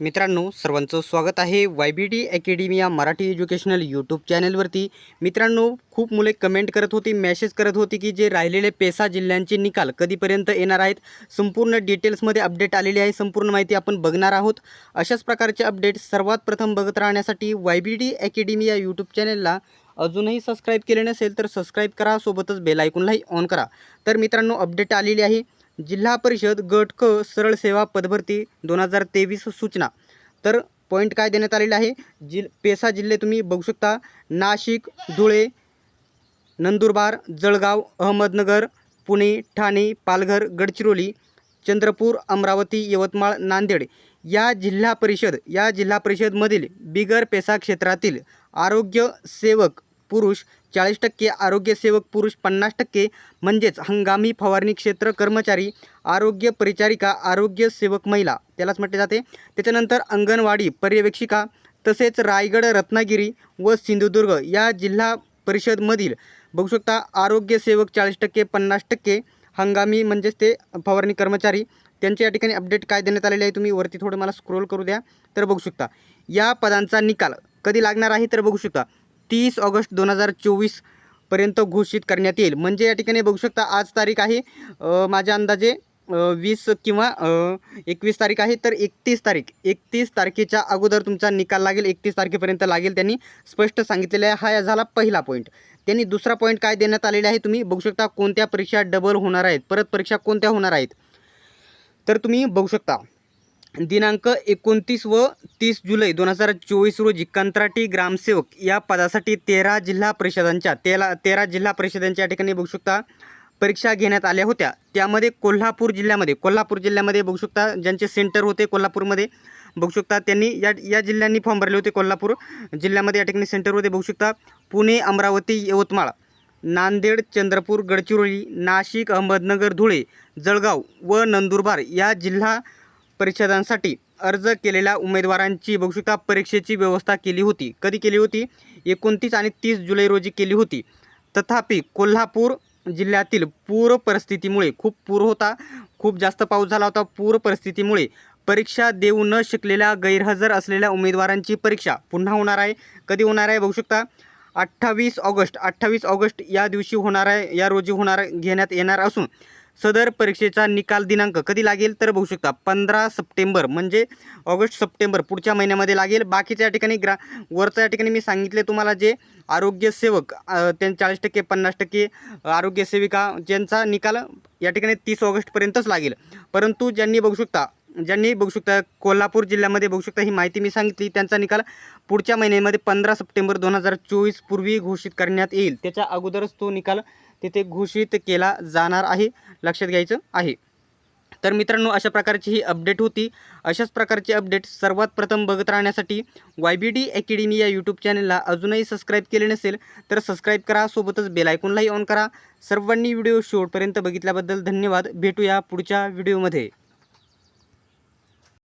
मित्रांनो सर्वांचं स्वागत आहे वाय बी टी अकॅडमी या मराठी एज्युकेशनल यूट्यूब चॅनलवरती. मित्रांनो खूप मुले कमेंट करत होती मेसेज करत होती की जे राहिलेले पेसा जिल्ह्यांचे निकाल कधीपर्यंत येणार आहेत. संपूर्ण डिटेल्समध्ये अपडेट आलेली आहे संपूर्ण माहिती आपण बघणार आहोत. अशाच प्रकारचे अपडेट सर्वात प्रथम बघत राहण्यासाठी वाय बी टी अकॅडमी या यूट्यूब चॅनलला अजूनही सबस्क्राईब केले नसेल तर सबस्क्राईब करा सोबतच बेल आयकॉनलाही ऑन करा. तर मित्रांनो अपडेट आलेली आहे. जिल्हा परिषद गट क सरळ सेवा पदभरती दोन हजार तेवीस सूचना. तर पॉईंट काय देण्यात आलेले आहे? जिल पेसा जिल्हे तुम्ही बघू शकता. नाशिक धुळे नंदुरबार जळगाव अहमदनगर पुणे ठाणे पालघर गडचिरोली चंद्रपूर अमरावती यवतमाळ नांदेड. या जिल्हा परिषद या जिल्हा परिषदमधील बिगर पेसा क्षेत्रातील आरोग्य सेवक पुरुष चाळीस टक्के आरोग्यसेवक पुरुष पन्नास टक्के. म्हणजेच हंगामी फवारणी क्षेत्र कर्मचारी आरोग्य परिचारिका आरोग्य सेवक महिला. त्यालाच म्हटले जाते. त्याच्यानंतर अंगणवाडी पर्यवेक्षिका तसेच रायगड रत्नागिरी व सिंधुदुर्ग या जिल्हा परिषदमधील बघू शकता आरोग्यसेवक चाळीस टक्के पन्नास टक्के. हंगामी म्हणजेच ते फवारणी कर्मचारी. त्यांच्या या ठिकाणी अपडेट काय देण्यात आलेले आहे तुम्ही वरती थोडं मला स्क्रोल करू द्या तर बघू शकता. या पदांचा निकाल कधी लागणार आहे तर बघू शकता. तीस ऑगस्ट दोन हजार चोवीसपर्यंत घोषित करण्यात येईल. म्हणजे या ठिकाणी बघू शकता आज तारीख आहे माझ्या अंदाजे वीस किंवा एकवीस तारीख आहे. तर एकतीस तारीख एकतीस तारखेच्या अगोदर तुमचा निकाल लागेल एकतीस तारखेपर्यंत लागेल त्यांनी स्पष्ट सांगितलेलं आहे. हा झाला पहिला पॉईंट त्यांनी दुसरा पॉईंट काय देण्यात आलेला आहे तुम्ही बघू शकता कोणत्या परीक्षा डबल होणार आहेत परत परीक्षा कोणत्या होणार आहेत? तर तुम्ही बघू शकता दिनांक एकोणतीस व तीस जुलै दोन हजार चोवीस रोजी कंत्राटी ग्रामसेवक या पदासाठी तेरा जिल्हा परिषदांच्या तेला तेरा जिल्हा परिषदांच्या या ठिकाणी बघू शकता परीक्षा घेण्यात आल्या होत्या. त्यामध्ये कोल्हापूर जिल्ह्यामध्ये कोल्हापूर जिल्ह्यामध्ये बघू शकता ज्यांचे सेंटर होते कोल्हापूरमध्ये बघू शकता त्यांनी या या जिल्ह्यांनी फॉर्म भरले होते कोल्हापूर जिल्ह्यामध्ये या ठिकाणी सेंटर होते. बघू शकता पुणे अमरावती यवतमाळ नांदेड चंद्रपूर गडचिरोली नाशिक अहमदनगर धुळे जळगाव व नंदुरबार या जिल्हा परिषदांसाठी अर्ज केलेल्या उमेदवारांची बघू शकता परीक्षेची व्यवस्था केली होती. कधी केली होती? एकोणतीस आणि तीस जुलै रोजी केली होती. तथापि कोल्हापूर जिल्ह्यातील पूर परिस्थितीमुळे खूप पूर होता. खूप जास्त पाऊस झाला होता. पूर परिस्थितीमुळे परीक्षा देऊ न शकलेल्या गैरहजर असलेल्या उमेदवारांची परीक्षा पुन्हा होणार आहे. कधी होणार आहे बघू शकता अठ्ठावीस ऑगस्ट अठ्ठावीस ऑगस्ट या दिवशी होणार आहे. या रोजी होणार घेण्यात येणार असून सदर परीक्षेचा निकाल दिनांक कधी लागेल तर बघू शकता पंधरा सप्टेंबर म्हणजे ऑगस्ट सप्टेंबर पुढच्या महिन्यामध्ये लागेल. बाकीच्या या ठिकाणी ग्रा वरच्या या ठिकाणी मी सांगितले तुम्हाला जे आरोग्यसेवक अ, त्यां चाळीस टक्के पन्नास टक्के आरोग्यसेविका ज्यांचा निकाल या ठिकाणी तीस ऑगस्टपर्यंतच लागेल. परंतु ज्यांनी बघू शकता ज्यांनी बघू शकता कोल्हापूर जिल्ह्यामध्ये बघू शकता ही माहिती मी सांगितली त्यांचा निकाल पुढच्या महिन्यामध्ये पंधरा सप्टेंबर दोन हजार चोवीस पूर्वी घोषित करण्यात येईल. त्याच्या अगोदरच तो निकाल तिथे घोषित केला जाणार आहे. लक्षात घ्यायचं आहे. तर मित्रांनो अशा प्रकारची ही अपडेट होती. अशाच प्रकारची अपडेट सर्वात प्रथम बघत राहण्यासाठी वाय बी डी अकॅडमी या यूट्यूब चॅनलला अजूनही सबस्क्राईब केले नसेल तर सबस्क्राईब करा. सोबतच बेलायकॉनलाही ऑन करा. सर्वांनी व्हिडिओ शेवटपर्यंत बघितल्याबद्दल धन्यवाद. भेटूया पुढच्या व्हिडिओमध्ये